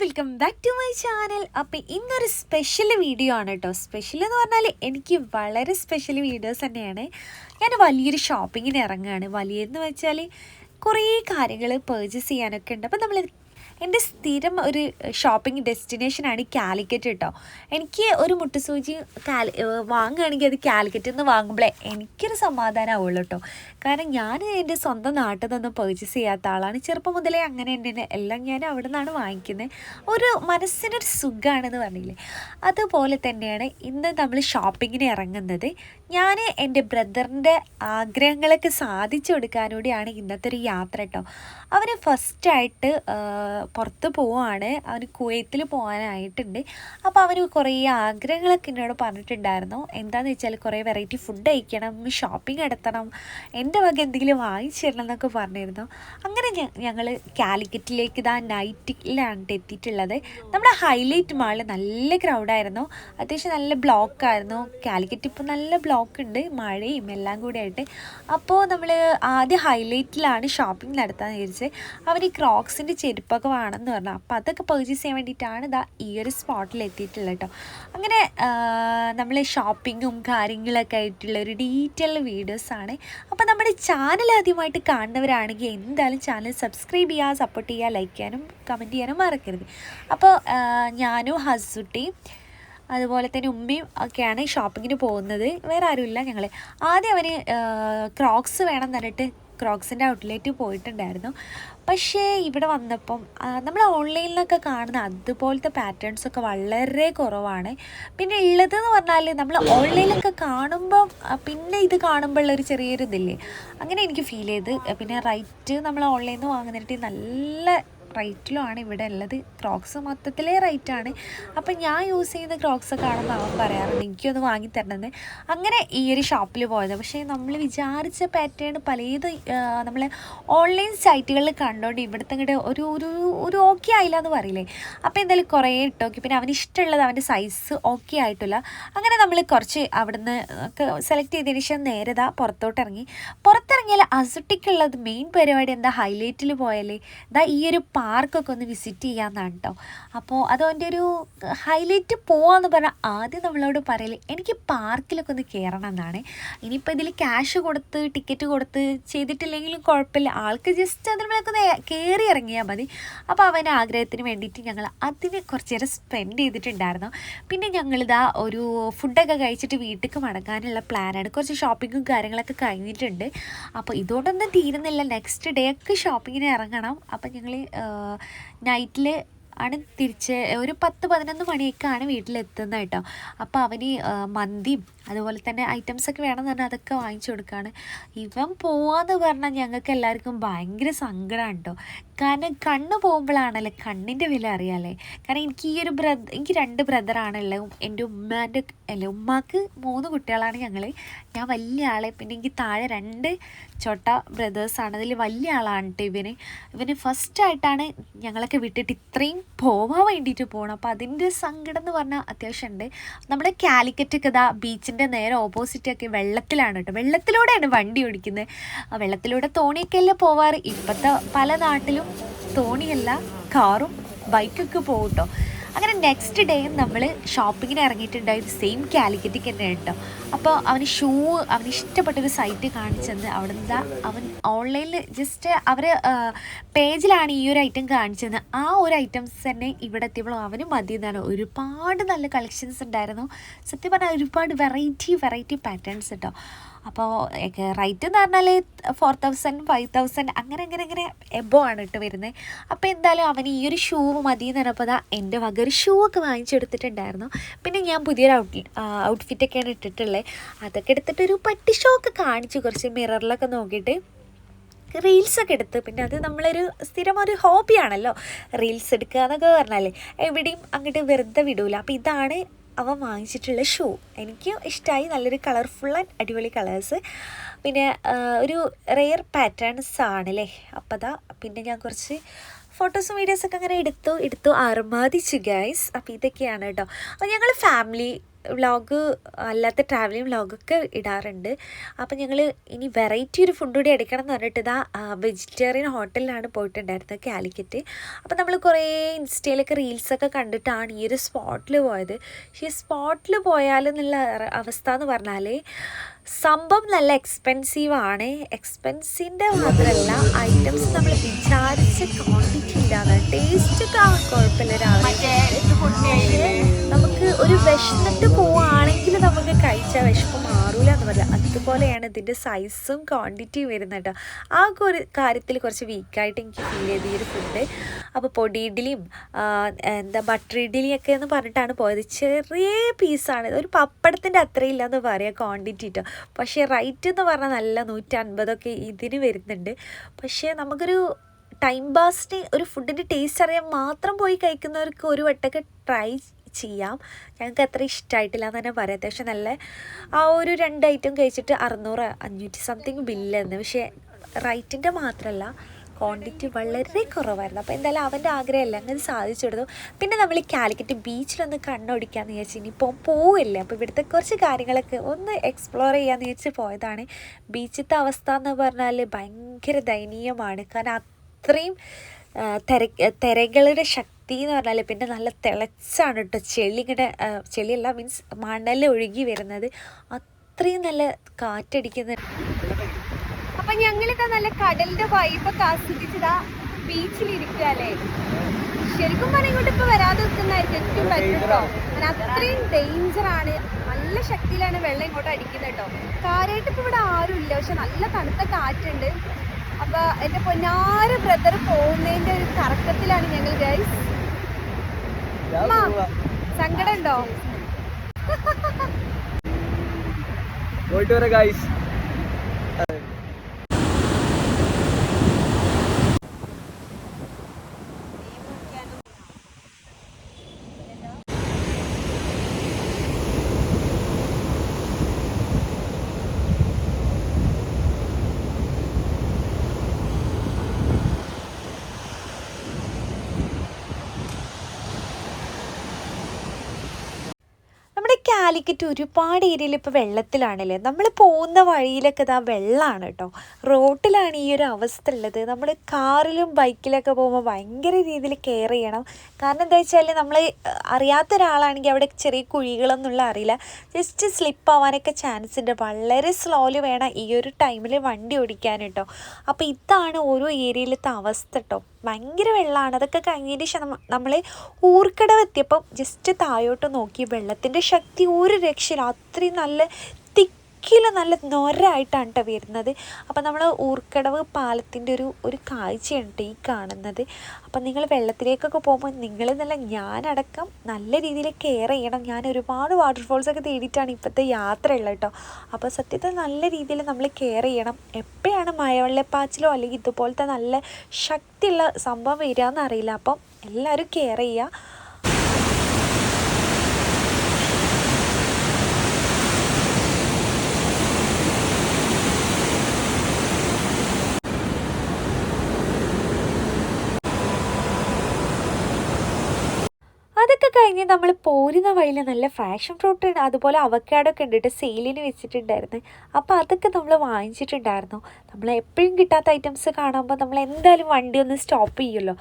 Welcome back to my channel അപ്പോൾ ഇന്നൊരു special video ആണ് കേട്ടോ സ്പെഷ്യൽ എന്ന് പറഞ്ഞാൽ എനിക്ക് വളരെ സ്പെഷ്യൽ വീഡിയോസ് തന്നെയാണ്. ഞാൻ വലിയൊരു ഷോപ്പിങ്ങിന് ഇറങ്ങുകയാണ്. വലിയെന്ന് വെച്ചാൽ കുറേ കാര്യങ്ങൾ പേർച്ചേസ് ചെയ്യാനൊക്കെ ഉണ്ട്. അപ്പം നമ്മൾ എന്റെ സ്ഥിരം ഒരു ഷോപ്പിംഗ് ഡെസ്റ്റിനേഷനാണ് കാലിക്കറ്റ് കേട്ടോ. എനിക്ക് ഒരു മുട്ടുസൂചി കാലി വാങ്ങുകയാണെങ്കിൽ അത് കാലിക്കറ്റിൽ നിന്ന് വാങ്ങുമ്പോഴേ എനിക്കൊരു സമാധാനമാവുള്ളൂ കേട്ടോ. കാരണം ഞാൻ എന്റെ സ്വന്തം നാട്ടിൽ നിന്നും പർച്ചേസ് ചെയ്യാത്ത ആളാണ്. ചെറുപ്പം മുതലേ അങ്ങനെ എന്റെ എല്ലാം ഞാൻ അവിടെ നിന്നാണ് വാങ്ങിക്കുന്നത് ഒരു മനസ്സിനൊരു സുഖമാണെന്ന് പറഞ്ഞില്ലേ? അതുപോലെ തന്നെയാണ് ഇന്ന് നമ്മൾ ഷോപ്പിങ്ങിന് ഇറങ്ങുന്നത്. ഞാൻ എന്റെ ബ്രദറിന്റെ ആഗ്രഹങ്ങളൊക്കെ സാധിച്ചു കൊടുക്കാനൂടെയാണ് ഇന്നത്തെ ഒരു യാത്ര കേട്ടോ അവന് ഫസ്റ്റായിട്ട് പുറത്ത് പോവാണ്. അവന് കുവൈത്തിൽ പോകാനായിട്ടുണ്ട് അപ്പോൾ അവന് കുറേ ആഗ്രഹങ്ങളൊക്കെ എന്നോട് പറഞ്ഞിട്ടുണ്ടായിരുന്നു. എന്താണെന്ന് വെച്ചാൽ കുറേ വെറൈറ്റി ഫുഡ് കഴിക്കണം ഷോപ്പിംഗ് നടത്തണം എന്റെ വക എന്തെങ്കിലും വാങ്ങിച്ചു തരണം എന്നൊക്കെ പറഞ്ഞിരുന്നു. അങ്ങനെ ഞങ്ങൾ കാലിക്കറ്റിലേക്ക് ഇതാ നൈറ്റിലാണ് എത്തിയിട്ടുള്ളത്. നമ്മുടെ ഹൈലൈറ്റ് മാളിൽ നല്ല ക്രൗഡായിരുന്നു അത്യാവശ്യം നല്ല ബ്ലോക്കായിരുന്നു. കാലിക്കറ്റ് ഇപ്പോൾ നല്ല ബ്ലോക്ക് ഉണ്ട് മഴയും എല്ലാം കൂടി ആയിട്ട് അപ്പോൾ നമ്മൾ ആദ്യം ഹൈലൈറ്റിലാണ് ഷോപ്പിംഗ് നടത്താൻ വിചാരിച്ചത് അവർ ഈ ക്രോക്സിന്റെ ചെരുപ്പൊക്കെ വേണമെന്ന് പറഞ്ഞു. അപ്പോൾ അതൊക്കെ പർച്ചേസ് ചെയ്യാൻ വേണ്ടിയിട്ടാണ് ഇതാ ഈ ഒരു സ്പോട്ടിൽ എത്തിയിട്ടുള്ളത് കേട്ടോ അങ്ങനെ നമ്മൾ ഷോപ്പിങ്ങും കാര്യങ്ങളൊക്കെ ആയിട്ടുള്ള ഒരു ഡീറ്റെയിൽ വീഡിയോസാണ് അപ്പോൾ നമ്മുടെ ചാനൽ ആദ്യമായിട്ട് കാണുന്നവരാണെങ്കിൽ എന്തായാലും ചാനൽ സബ്സ്ക്രൈബ് ചെയ്യുക സപ്പോർട്ട് ചെയ്യുക ലൈക്ക് ചെയ്യാനും കമന്റ് ചെയ്യാനും മറക്കരുത്. അപ്പോൾ ഞാനും ഹസുട്ടിയും അതുപോലെ തന്നെ ഉമ്മയും ഒക്കെയാണ് ഷോപ്പിങ്ങിന് പോകുന്നത്. വേറെ ആരുമില്ല ഞങ്ങൾ ആദ്യം അവന് ക്രോക്സ് വേണം എന്ന് പറഞ്ഞിട്ട് ക്രോക്സിന്റെ ഔട്ട്ലെറ്റ് പോയിട്ടുണ്ടായിരുന്നു. പക്ഷേ ഇവിടെ വന്നപ്പം നമ്മൾ ഓൺലൈനിലൊക്കെ കാണുന്ന അതുപോലത്തെ പാറ്റേൺസ് ഒക്കെ വളരെ കുറവാണ്. പിന്നെ ഉള്ളതെന്ന് പറഞ്ഞാൽ നമ്മൾ ഓൺലൈനിലൊക്കെ കാണുമ്പം പിന്നെ ഇത് കാണുമ്പോൾ കാണുമ്പോഴുള്ളൊരു ചെറിയൊരു ഇതില്ലേ അങ്ങനെ എനിക്ക് ഫീൽ ചെയ്ത്. പിന്നെ റൈറ്റ് നമ്മൾ ഓൺലൈനിൽ നിന്ന് വാങ്ങുന്നിട്ട് നല്ല റേറ്റിലുമാണ് ഇവിടെ ഉള്ളത്. ക്രോക്സ് മൊത്തത്തിലേ റൈറ്റാണ്. അപ്പം ഞാൻ യൂസ് ചെയ്യുന്ന ക്രോക്സ് ആണെന്ന് അവൻ പറയാറുണ്ട്. എനിക്കൊന്ന് വാങ്ങിത്തരണമെന്ന് അങ്ങനെ ഈ ഒരു ഷോപ്പിൽ പോയത്. പക്ഷേ നമ്മൾ വിചാരിച്ച പാറ്റേൺ പലത് നമ്മൾ ഓൺലൈൻ സൈറ്റുകളിൽ കണ്ടോണ്ട് ഇവിടുത്തെ ഇങ്ങോട്ട് ഒരു ഒരു ഒരു ഓക്കെ ആയില്ല എന്ന് പറയില്ലേ? അപ്പോൾ എന്തായാലും കുറേ ഇട്ടോക്കി പിന്നെ അവന് ഇഷ്ടമുള്ളത് അവന്റെ സൈസ് ഓക്കെ ആയിട്ടില്ല. അങ്ങനെ നമ്മൾ കുറച്ച് അവിടുന്ന് സെലക്ട് ചെയ്തതിന് ശേഷം നേരതാ പുറത്തോട്ടിറങ്ങി. പുറത്തിറങ്ങിയാൽ അസുട്ടിക്കുള്ളത് മെയിൻ പരിപാടി എന്താ? ഹൈലൈറ്റിൽ പോയാലേ ഇതാ ഈ ഒരു പാർക്കൊക്കെ ഒന്ന് വിസിറ്റ് ചെയ്യാമെന്നാണ് കേട്ടോ അപ്പോൾ അത് എന്റെ ഒരു ഹൈലൈറ്റ് പോവാന്ന് പറഞ്ഞാൽ ആദ്യം നമ്മളോട് പറയൽ എനിക്ക് പാർക്കിലൊക്കെ ഒന്ന് കയറണം എന്നാണ് ഇനിയിപ്പോൾ ഇതിൽ ക്യാഷ് കൊടുത്ത് ടിക്കറ്റ് കൊടുത്ത് ചെയ്തിട്ടില്ലെങ്കിലും കുഴപ്പമില്ല. ആൾക്ക് ജസ്റ്റ് അതിനുള്ളിലൊക്കെ ഒന്ന് കയറി ഇറങ്ങിയാൽ മതി. അപ്പോൾ അവന്റെ ആഗ്രഹത്തിന് വേണ്ടിയിട്ട് ഞങ്ങൾ അതിനെ കുറച്ച് നേരം സ്പെൻഡ് ചെയ്തിട്ടുണ്ടായിരുന്നു. പിന്നെ ഞങ്ങളിതാ ഒരു ഫുഡൊക്കെ കഴിച്ചിട്ട് വീട്ടിലേക്ക് മടങ്ങാനുള്ള പ്ലാനാണ് കുറച്ച് ഷോപ്പിങ്ങും കാര്യങ്ങളൊക്കെ കഴിഞ്ഞിട്ടുണ്ട്. അപ്പോൾ ഇതുകൊണ്ടൊന്നും തീരുന്നില്ല. നെക്സ്റ്റ് ഡേ ഒക്കെ ഷോപ്പിങ്ങിന് ഇറങ്ങണം. അപ്പം ഞങ്ങൾ നൈറ്റിൽ ആണ് തിരിച്ച് ഒരു പത്ത് പതിനൊന്ന് മണിയൊക്കെയാണ് വീട്ടിലെത്തുന്നത് കേട്ടോ അപ്പോൾ അവന് മന്തിയും അതുപോലെ തന്നെ ഐറ്റംസ് ഐറ്റംസൊക്കെ വേണമെന്ന് പറഞ്ഞാൽ അതൊക്കെ വാങ്ങിച്ചു കൊടുക്കുകയാണ് ഇവൻ പോവാന്ന് പറഞ്ഞാൽ ഞങ്ങൾക്ക് എല്ലാവർക്കും ഭയങ്കര സങ്കടമാണ് കേട്ടോ കാരണം കണ്ണ് പോകുമ്പോഴാണല്ലേ കണ്ണിന്റെ വില അറിയാമല്ലേ കാരണം എനിക്ക് ഈ ഒരു ബ്രദർ എനിക്ക് രണ്ട് ബ്രദറാണല്ലോ എന്റെ ഉമ്മാന്റെ അല്ല ഉമ്മാക്ക് മൂന്ന് കുട്ടികളാണ് ഞങ്ങൾ ഞാൻ വലിയ ആളെ പിന്നെ എനിക്ക് താഴെ രണ്ട് ചോട്ട ബ്രദേഴ്സാണ്. അതിൽ വലിയ ആളാണ് കേട്ടോ ഇവന്. ഇവന് ഫസ്റ്റായിട്ടാണ് ഞങ്ങളൊക്കെ വിട്ടിട്ട് ഇത്രയും പോവാൻ വേണ്ടിയിട്ട് പോകണം അപ്പോൾ അതിന്റെ സങ്കടം എന്ന് പറഞ്ഞാൽ അത്യാവശ്യം ഉണ്ട് നമ്മുടെ കാലിക്കറ്റ് ഇതാ ബീച്ചിന്റെ നേരെ ഓപ്പോസിറ്റൊക്കെ വെള്ളത്തിലാണ് കേട്ടോ. വെള്ളത്തിലൂടെയാണ് വണ്ടി ഓടിക്കുന്നത്. വെള്ളത്തിലൂടെ തോണിയൊക്കെ അല്ലേ പോവാറ്? ഇപ്പോഴത്തെ പല നാട്ടിലും തോണിയല്ല കാറും ബൈക്കൊക്കെ പോകും കേട്ടോ. അങ്ങനെ നെക്സ്റ്റ് ഡേയും നമ്മൾ ഷോപ്പിങ്ങിന് ഇറങ്ങിയിട്ടുണ്ടായത് സെയിം കാലിക്കറ്റിക്ക് തന്നെ കേട്ടോ. അപ്പോൾ അവന് ഷൂ അവന് ഇഷ്ടപ്പെട്ടൊരു സൈറ്റ് കാണിച്ചെന്ന് അവിടെ നിന്ന് അവൻ ഓൺലൈനിൽ ജസ്റ്റ് അവർ പേജിലാണ് ഈ ഒരു ഐറ്റം കാണിച്ചത് ആ ഒരു ഐറ്റംസ് തന്നെ ഇവിടെ എത്തിയപ്പോൾ അവന് മതി എന്നാണ്. ഒരുപാട് നല്ല കളക്ഷൻസ് ഉണ്ടായിരുന്നു. സത്യം പറഞ്ഞാൽ ഒരുപാട് വെറൈറ്റി വെറൈറ്റി പാറ്റേൺസ് കേട്ടോ അപ്പോൾ റേറ്റ് എന്ന് പറഞ്ഞാൽ ഫോർ തൗസൻഡ് ഫൈവ് തൗസൻഡ് അങ്ങനെ അങ്ങനെ അങ്ങനെ എബോ ആണ് കേട്ടോ വരുന്നത് അപ്പോൾ എന്തായാലും അവന് ഈ ഒരു ഷൂ മതി എന്ന് പറഞ്ഞപ്പോൾ അതാ എന്റെ വക ഒരു ഷൂ ഒക്കെ വാങ്ങിച്ചെടുത്തിട്ടുണ്ടായിരുന്നു. പിന്നെ ഞാൻ പുതിയൊരു ഔട്ട് ഔട്ട്ഫിറ്റൊക്കെയാണ് ഇട്ടിട്ടുള്ളത് അതൊക്കെ എടുത്തിട്ട് ഒരു പട്ടി ഷോ ഒക്കെ കാണിച്ചു. കുറച്ച് മിററിലൊക്കെ നോക്കിയിട്ട് റീൽസൊക്കെ എടുത്ത്. പിന്നെ അത് നമ്മളൊരു സ്ഥിരം ഒരു ഹോബിയാണല്ലോ റീൽസ് എടുക്കുക എന്നൊക്കെ പറഞ്ഞാൽ എവിടെയും അങ്ങോട്ട് വെറുതെ വിടൂല. അപ്പോൾ ഇതാണ് അവൻ വാങ്ങിച്ചിട്ടുള്ള ഷൂ. എനിക്ക് ഇഷ്ടമായി നല്ലൊരു കളർഫുൾ ആൻഡ് അടിപൊളി കളേഴ്സ് പിന്നെ ഒരു റെയർ പാറ്റേൺസ് ആണല്ലേ? അപ്പോൾ അതാ പിന്നെ ഞാൻ കുറച്ച് ഫോട്ടോസും വീഡിയോസൊക്കെ അങ്ങനെ എടുത്തു എടുത്തു. അർമാദിച്ചു ഗൈസ് അപ്പോൾ ഇതൊക്കെയാണ് കേട്ടോ. അപ്പോൾ ഞങ്ങൾ ഫാമിലി വ്ളോഗ് അല്ലാത്ത ട്രാവലിംഗ് വ്ളോഗൊക്കെ ഇടാറുണ്ട്. അപ്പം ഞങ്ങൾ ഇനി വെറൈറ്റി ഒരു ഫുഡ് കൂടി എടുക്കണം എന്ന് പറഞ്ഞിട്ട് ഇതാ വെജിറ്റേറിയൻ ഹോട്ടലിലാണ് പോയിട്ടുണ്ടായിരുന്നത് കാലിക്കറ്റ്. അപ്പം നമ്മൾ കുറേ ഇൻസ്റ്റയിലൊക്കെ റീൽസൊക്കെ കണ്ടിട്ടാണ് ഈ ഒരു സ്പോട്ടിൽ പോയത്. പക്ഷേ ഈ സ്പോട്ടിൽ പോയാലെന്നുള്ള അവസ്ഥ എന്ന് പറഞ്ഞാൽ സംഭവം നല്ല എക്സ്പെൻസീവ് ആണ്. എക്സ്പെൻസിന്റെ മാത്രമല്ല ഐറ്റംസ് നമ്മൾ വിചാരിച്ച ക്വാണ്ടിറ്റി ഇല്ലാതെ ടേസ്റ്റ് ഒക്കെ കുഴപ്പമില്ല രാവിലെ നമുക്ക് ഒരു വിശന്നിട്ട് പോവുകയാണെങ്കിൽ നമുക്ക് കഴിച്ചാൽ വിശപ്പ് മാറൂല എന്ന് പറയാം അതുപോലെയാണ് ഇതിന്റെ സൈസും ക്വാണ്ടിറ്റിയും വരുന്നത് കേട്ടോ. ആ ഒരു കാര്യത്തിൽ കുറച്ച് വീക്കായിട്ട് എനിക്ക് ഫീൽ ചെയ്ത് ഈ ഒരു ഫുഡ് അപ്പോൾ പൊടി ഇഡ്ഡലിയും എന്താ ബട്ടർ ഇഡ്ഡലിയൊക്കെ എന്ന് പറഞ്ഞിട്ടാണ് പോയത്. ചെറിയ പീസാണ് ഒരു പപ്പടത്തിന്റെ അത്രയില്ല എന്ന് പറയാം ക്വാണ്ടിറ്റി കേട്ടോ പക്ഷേ റൈറ്റ് എന്ന് പറഞ്ഞാൽ നല്ല നൂറ്റൻപതൊക്കെ ഇതിന് വരുന്നുണ്ട്. പക്ഷേ നമുക്കൊരു ടൈം പാസിന് ഒരു ഫുഡിന്റെ ടേസ്റ്റ് അറിയാൻ മാത്രം പോയി കഴിക്കുന്നവർക്ക് ഒരു വട്ടമൊക്കെ ട്രൈ ചെയ്യാം. ഞങ്ങൾക്ക് അത്ര ഇഷ്ടമായിട്ടില്ല എന്ന് തന്നെ പറയാം. അത്യാവശ്യം നല്ല ആ ഒരു രണ്ട് ഐറ്റം കഴിച്ചിട്ട് അറുന്നൂറ് അഞ്ഞൂറ്റി സംതിങ് ബില്ലെന്ന് പക്ഷേ റൈറ്റിന്റെ മാത്രമല്ല ക്വാണ്ടിറ്റി വളരെ കുറവായിരുന്നു. അപ്പോൾ എന്തായാലും അവന്റെ ആഗ്രഹമല്ല അങ്ങനെ സാധിച്ചു കൊടുത്തു. പിന്നെ നമ്മൾ കാലിക്കറ്റ് ബീച്ചിലൊന്ന് കണ്ണോടിക്കാമെന്ന് വിചാരിച്ചു ഇനിയിപ്പോൾ പോവില്ല? അപ്പോൾ ഇവിടുത്തെ കുറച്ച് കാര്യങ്ങളൊക്കെ ഒന്ന് എക്സ്പ്ലോർ ചെയ്യാമെന്ന് വിചാരിച്ച് പോയതാണ്. ബീച്ചിലത്തെ അവസ്ഥ എന്ന് പറഞ്ഞാൽ ഭയങ്കര ദയനീയമാണ്. കാരണം അത്രയും തിര തിരകളുടെ ശക്തി എന്ന് പറഞ്ഞാൽ പിന്നെ നല്ല തിളച്ചാണ് കേട്ടോ ചെളി ഇങ്ങനെ ചെളിയല്ല മീൻസ് മണൽ ഒഴുകി വരുന്നത്. അത്രയും നല്ല കാറ്റടിക്കുന്ന അപ്പൊ ഞങ്ങളിതാ നല്ല കടലിന്റെ വൈബൊക്കെ ആസ്വദിച്ചതാ ബീച്ചിലിരിക്കുക അല്ലേ ശരിക്കും പറഞ്ഞാൽ ഇങ്ങോട്ട് ഇപ്പൊ വരാതെ നിൽക്കുന്നതായിരിക്കും ഏറ്റവും അത്രയും ഡേഞ്ചർ ആണ്. നല്ല ശക്തിയിലാണ് വെള്ളം ഇങ്ങോട്ട് അടിക്കുന്നത് കേട്ടോ കാര്യമായിട്ട് ഇപ്പൊ ഇവിടെ ആരുമില്ല ഇല്ല. പക്ഷെ നല്ല തണുത്ത കാറ്റുണ്ട്. അപ്പൊ എന്റെ പൊന്നാറ് ബ്രദർ പോകുന്നതിന്റെ ഒരു കറക്കത്തിലാണ് ഞങ്ങൾ ഗൈസ് സങ്കടം ഉണ്ടോ? പോയിട്ട് വരാം ഗൈസ് നമ്മുടെ കാലിക്കറ്റ് ഒരുപാട് ഏരിയയിൽ ഇപ്പോൾ വെള്ളത്തിലാണല്ലേ? നമ്മൾ പോകുന്ന വഴിയിലൊക്കെ ഇതാ വെള്ളമാണ് കേട്ടോ റോട്ടിലാണ് ഈ ഒരു അവസ്ഥ ഉള്ളത്. നമ്മൾ കാറിലും ബൈക്കിലൊക്കെ പോകുമ്പോൾ ഭയങ്കര രീതിയിൽ കെയർ ചെയ്യണം. കാരണം എന്താ വെച്ചാൽ നമ്മൾ അറിയാത്ത ഒരാളാണെങ്കിൽ അവിടെ ചെറിയ കുഴികളൊന്നുള്ള അറിയില്ല. ജസ്റ്റ് സ്ലിപ്പ് ആവാനൊക്കെ ചാൻസ് ഉണ്ട്. വളരെ സ്ലോയിൽ വേണം ഈ ഒരു ടൈമിൽ വണ്ടി ഓടിക്കാൻ കേട്ടോ അപ്പോൾ ഇതാണ് ഓരോ ഏരിയയിലത്തെ അവസ്ഥ കേട്ടോ ഭയങ്കര വെള്ളമാണ് അതൊക്കെ കഴിഞ്ഞതിന് ശേഷം നമ്മൾ ഊർക്കടവ് എത്തിയപ്പം ജസ്റ്റ് താഴോട്ട് നോക്കി വെള്ളത്തിന്റെ ശക്തി ഒരു രക്ഷയില്ല അത്രയും നല്ല തിക്കിൽ നല്ല നൊരായിട്ടാണ് കേട്ടോ വരുന്നത്. അപ്പം നമ്മൾ ഊർക്കടവ് പാലത്തിന്റെ ഒരു ഒരു കാഴ്ചയാണ് ഈ കാണുന്നത്. അപ്പം നിങ്ങൾ വെള്ളത്തിലേക്കൊക്കെ പോകുമ്പോൾ നിങ്ങൾ നല്ല ഞാനടക്കം നല്ല രീതിയിൽ കെയർ ചെയ്യണം. ഞാൻ ഒരുപാട് വാട്ടർഫോൾസൊക്കെ തേടിയിട്ടാണ് ഇപ്പോഴത്തെ യാത്ര ഉള്ളത് കേട്ടോ. അപ്പോൾ സത്യത്തിൽ നല്ല രീതിയിൽ നമ്മൾ കെയർ ചെയ്യണം. എപ്പോഴാണ് മഴവെള്ളപ്പാച്ചിലോ അല്ലെങ്കിൽ ഇതുപോലത്തെ നല്ല ശക്തിയുള്ള സംഭവം വരിക എന്നറിയില്ല. അപ്പം എല്ലാവരും കെയർ ചെയ്യുക അതൊക്കെ കഴിഞ്ഞ് നമ്മൾ പോരുന്ന വഴിയിൽ നല്ല ഫാഷൻ ഫ്രൂട്ട് ഉണ്ട്. അതുപോലെ അവക്കാടൊക്കെ ഉണ്ടിട്ട് സെയിലിന് വെച്ചിട്ടുണ്ടായിരുന്നു. അപ്പോൾ അതൊക്കെ നമ്മൾ വാങ്ങിച്ചിട്ടുണ്ടായിരുന്നു. നമ്മൾ എപ്പോഴും കിട്ടാത്ത ഐറ്റംസ് കാണുമ്പോൾ നമ്മൾ എന്തായാലും വണ്ടി ഒന്ന് സ്റ്റോപ്പ് ചെയ്യുമല്ലോ.